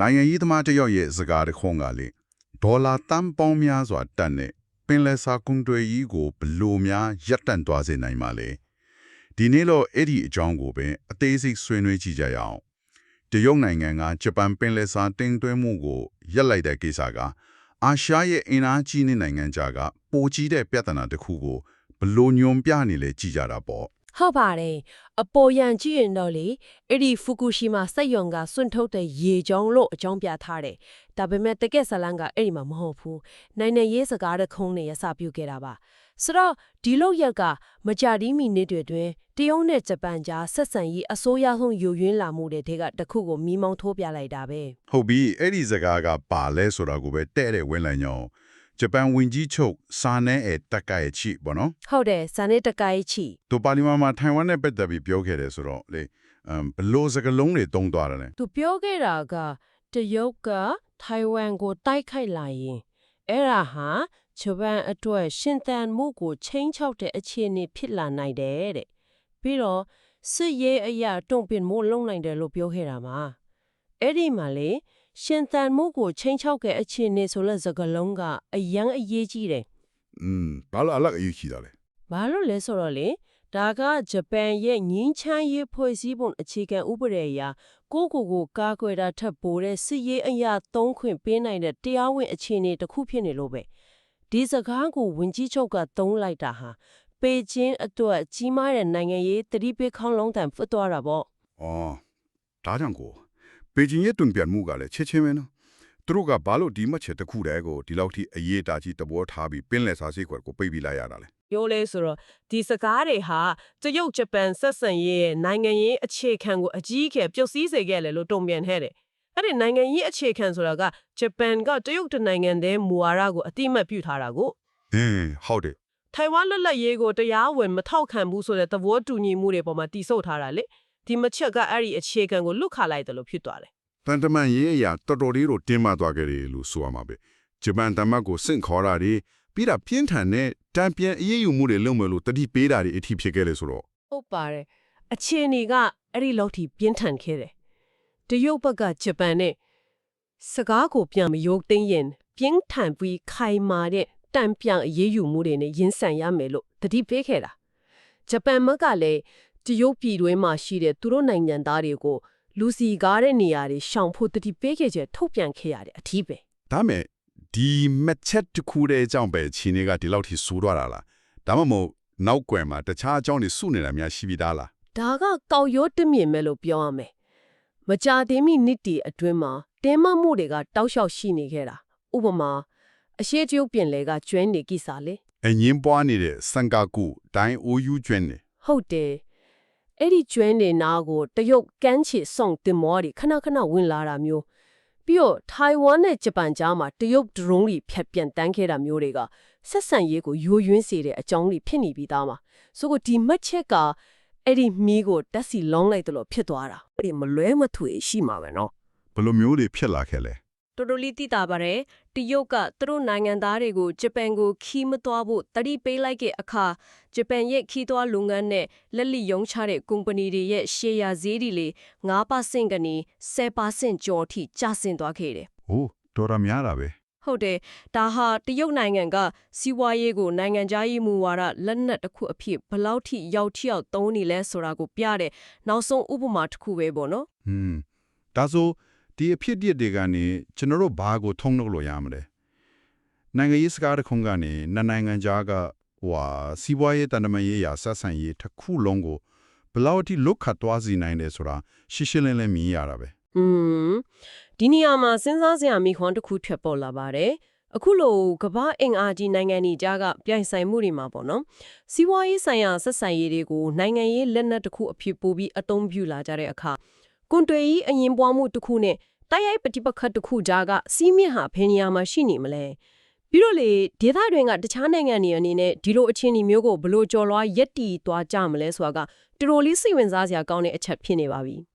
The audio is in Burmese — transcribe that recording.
နိုင်ငံရေးသမားတစ်ယောက်ရဲ့စကားတစ်ခွန်းကလေဒေါ်လာတန်ပေါင်းများစွာတက်တဲ့ပင်လယ်စာကုန်တွေကြီးကိုဘလို့များရပ်တန့်သွားစေနိုင်မှာလဲဒီနေ့တော့အဲ့ဒီအကြောင်းကိုပဲအသေးစိတ်ဆွေးနွေးကြည့်ကြရအောင်တရုတ်နိုင်ငံကဂျပန်ပင်လယ်စာတင်သွင်းမှုကိုရပ်လိုက်တဲ့ကိစ္စကအာရှရဲ့အင်အားကြီးတဲ့နိုင်ငံကြားကပိုကြီးတဲ့ပြဿနာတစ်ခုကိုဘလို့ညွန်ပြနေလဲကြည့်ကြတာပေါ့ ဟုတ်ပါတယ်အပေါ်ရန်ကြည့်ရင်တော့လေအဲ့ဒီဖူကူရှီမာစက်ယုံကစွန့်ထုတ်တဲ့ရေကြောင်းလို့အကြောင်းပြထားတယ်ဒါပေမဲ့တကက်ဇလန်ကအဲ့ဒီမှာမဟုတ်ဘူးနိုင်နေရေးစကားတစ်ခုံးနဲ့ရစပြုတ်ခဲ့တာပါဆိုတော့ဒီလောက်ရက်ကမကြဒီမီနစ်တွေတွင်တရုတ်နဲ့ဂျပန်ကြားဆက်ဆံရေးအစိုးရဆုံးယူရင်းလာမှုတွေတဲကတစ်ခုကိုမိမောင်းထိုးပြလိုက်တာပဲဟုတ်ပြီအဲ့ဒီစကားကပါလဲဆိုတာကိုပဲတဲ့တဲ့ဝင်လိုက်ညောင်း ဂျပန်ဝင်ကြီးချုပ်စာနဲအဲတက်ကိုင်ချီပေါ့နော်ဟုတ်တယ်ဇာနေတကိုင်းချီသူပါလီမန်မှာထိုင်ဝမ်နဲ့ပတ်သက်ပြီးပြောခဲ့တယ်ဆိုတော့လေအမ်ဘလို့စကလုံးတွေတုံးသွားတယ်လေသူပြောခဲ့တာကတရုတ်ကထိုင်ဝမ်ကိုတိုက်ခိုက်လာရင်အဲ့ဒါဟာဂျပန်အတွက်ရှင်သန်မှုကိုချိန်ချောက်တဲ့အခြေအနေဖြစ်လာနိုင်တယ်တဲ့ပြီးတော့စစ်ရေးအရာတုံ့ပြန်မှုလုပ်နိုင်တယ်လို့ပြောခဲ့တာမှာအဲ့ဒီမှာလေ ရှင်သန်မှုကိုချိန်ချောက်ခဲ့အခြေအနေဆိုတဲ့စကားလုံးကအယံအရေးကြီးတယ်။อืมဘာလို့အလောက်အရေးကြီးတာလဲ။ဘာလို့လဲဆိုတော့လေဒါကဂျပန်ရဲ့ငင်းချမ်းရေးဖွဲ့စည်းပုံအခြေခံဥပဒေအရကိုကိုကိုကာကွယ်တာထက်ပိုတဲ့စစ်ရေးအရာသုံးခွင့်ပေးနိုင်တဲ့တရားဝင်အခြေအနေတစ်ခုဖြစ်နေလို့ပဲ။ဒီစကားကိုဝင်ကြီးချုပ်ကသုံးလိုက်တာဟာပေကျင်းအတွက်ကြီးမားတဲ့နိုင်ငံရေးသတိပေးခေါင်းလုံးတန်ဖွတ်သွားတာပေါ့။အော်ဒါကြောင့်ကို ပေကျင်းရဲ့တုံ့ပြန်မှုကလည်းချက်ချင်းပဲနော်သူတို့ကဘာလို့ဒီမှတ်ချက်တစ်ခုတည်းကိုဒီလောက်ထိအရေးတာကြီးတဘောထားပြီးပင်လယ်စာစိတ်ကွက်ကိုပိတ်ပြီးလိုက်ရတာလဲပြောလဲဆိုတော့ဒီစကားတွေဟာတရုတ်ဂျပန်ဆက်ဆံရေးရဲ့နိုင်ငံရေးအခြေခံကိုအကြီးအကျယ်ပြုတ်စည်းစေခဲ့တယ်လို့တုံ့ပြန်ခဲ့တယ်။အဲ့ဒီနိုင်ငံရေးအခြေခံဆိုတာကဂျပန်ကတရုတ်တနိုင်ငံတည်းမူဝါဒကိုအတိမတ်ပြုထားတာကိုအင်းဟုတ်တယ်ထိုင်ဝမ်လွတ်လပ်ရေးကိုတရားဝင်မထောက်ခံဘူးဆိုတဲ့သဘောတူညီမှုတွေပေါ်မှာတည်ဆုပ်ထားတာလေ။ ဒီမချက်ကအဲ့ဒီအခြေခံကိုလွတ်ခါလိုက်တယ်လို့ဖြစ်သွားတယ်တန်တမန်ရေးအရာတော်တော်လေးတော့တင်းမာသွားခဲ့တယ်လို့ဆိုရမှာပဲဂျပန်တမတ်ကိုစင့်ခေါ်တာတွေပြီးတာပြင်းထန်တဲ့တံပြန်အေးအေးယူမှုတွေလုပ်မယ်လို့တတိပေးတာတွေအထိဖြစ်ခဲ့လေဆိုတော့။ဟုတ်ပါတယ်။အခြေအနေကအဲ့ဒီလောက်ထိပြင်းထန်ခဲ့တယ်။တရုတ်ဘက်ကဂျပန်နဲ့စကားကိုပြန်မယုတ်သိမ်းရင်ပြင်းထန်ပြီးခိုင်မာတဲ့တံပြန်အရေးယူမှုတွေနဲ့ရင်ဆိုင်ရမယ်လို့တတိပေးခဲ့တာ။ဂျပန်ဘက်ကလည်း တရုတ်ပြည်တွင်းမှာရှိတဲ့သူတို့နိုင်ငံသားတွေကိုလူစီကားတဲ့နေရာတွေရှောင်ဖို့တတိပေးခဲ့ချက်ထုတ်ပြန်ခဲ့ရတဲ့အထီးပဲဒါမဲ့ဒီမက်ချက်တစ်ခုတည်းအကြောင်းပဲခြေနေကဒီလောက်ထိဆိုးသွားတာလားဒါမှမဟုတ်နောက်ကွယ်မှာတခြားအကြောင်းတွေစုနေတာများရှိပြီးသားလားဒါကကောက်ရိုးတမြင်ပဲလို့ပြောရမယ်။မကြာသေးမီနှစ်တီအတွင်းမှာတင်းမမှုတွေကတောက်လျှောက်ရှိနေခဲ့တာ။ဥပမာအရှိတရုတ်ပြင်လေကကျွမ်းနေကိစ္စလေအငင်းပွားနေတဲ့စန်ကာကူဒိုင်းအိုယူကျွန်းနေ။ဟုတ်တယ်။ အဲ့ဒီကျွမ်းနေနာကိုတရုတ်ကမ်းခြေဆောင်တင်မောတွေခဏခဏဝင်လာတာမျိုးပြီးတော့ထိုင်ဝမ်နဲ့ဂျပန်ကြားမှာတရုတ်ဒရုန်းတွေဖြတ်ပြန်တန်းခဲ့တာမျိုးတွေကဆက်ဆံရေးကိုယိုယွင်းစေတဲ့အကြောင်းတွေဖြစ်နေပြီးသားမှာဆိုကိုဒီမှတ်ချက်ကအဲ့ဒီမီးကိုတက်စီလောင်းလိုက်တယ်လို့ဖြစ်သွားတာအဲ့ဒီမလွဲမသွေရှိမှာပဲနော်ဘယ်လိုမျိုးတွေဖြစ်လာခဲ့လဲ တော်တော်လေးသိတာပါတယ်တရုတ်ကသူတို့နိုင်ငံသားတွေကိုဂျပန်ကိုခီးမသွားဖို့တတိပေးလိုက်တဲ့အခါဂျပန်ရဲ့ခီးသွားလုပ်ငန်းနဲ့လက်လီယုံချတဲ့ကုမ္ပဏီတွေရဲ့ရှယ်ယာဈေးတွေလေ9%ကနေ10%ကျော်ထိကျဆင်းသွားခဲ့တယ်။အိုးတော်ရများတာပဲဟုတ်တယ်ဒါဟာတရုတ်နိုင်ငံကစီးပွားရေးကိုနိုင်ငံခြားရေးမူဝါဒလက်နက်တစ်ခုအဖြစ်ဘယ်လောက်ထိရောက်ထိရောက်သုံးနေလဲဆိုတာကိုပြတဲ့နောက်ဆုံးဥပမာတစ်ခုပဲပေါ့နော်။ဟွန်းဒါဆို ဒီအဖြစ်အပျက်တွေကနေကျွန်တော်တို့ဘာကိုထုံးနှုတ်လို့ရမလဲ။နိုင်ငံရေးစကားတစ်ခုကနေနှစ်နိုင်ငံကြားကဟိုဟာစီးပွားရေးတန်တမာရေးရာဆက်ဆံရေးတစ်ခုလုံးကိုဘယ်လောက်အထိလွတ်ခတ်သွားစေနိုင်တယ်ဆိုတာရှင်းရှင်းလင်းလင်းမြင်ရတာပဲอืมဒီနေရာမှာစဉ်းစားစရာမိခွန်းတစ်ခုထွက်ပေါ်လာပါတယ်အခုလိုကမ္ဘာအင်အားကြီးနိုင်ငံတွေကြားကပြိုင်ဆိုင်မှုတွေမှာပေါ့နော်စီးပွားရေးဆိုင်ရာဆက်ဆံရေးတွေကိုနိုင်ငံရေးလက်နက်တစ်ခုအဖြစ်ပို့ပြီးအသုံးပြုလာကြတဲ့အခါ ကွန်တွေကြီးအရင်ပွားမှုတစ်ခုနဲ့တိုက်ရိုက်ပฏิပက္ခတစ်ခုကြားကစီးမြင့်ဟာဘယ်နေရာမှာရှိနေမလဲပြီးတော့လေဒေသတွင်းကတခြားနိုင်ငံတွေအနေနဲ့ဒီလိုအခြေအနေမျိုးကိုဘယ်လိုကြော်လွှားရက်တီသွားကြမလဲဆိုတာကတော်တော်လေးစိတ်ဝင်စားစရာကောင်းတဲ့အချက်ဖြစ်နေပါပြီ။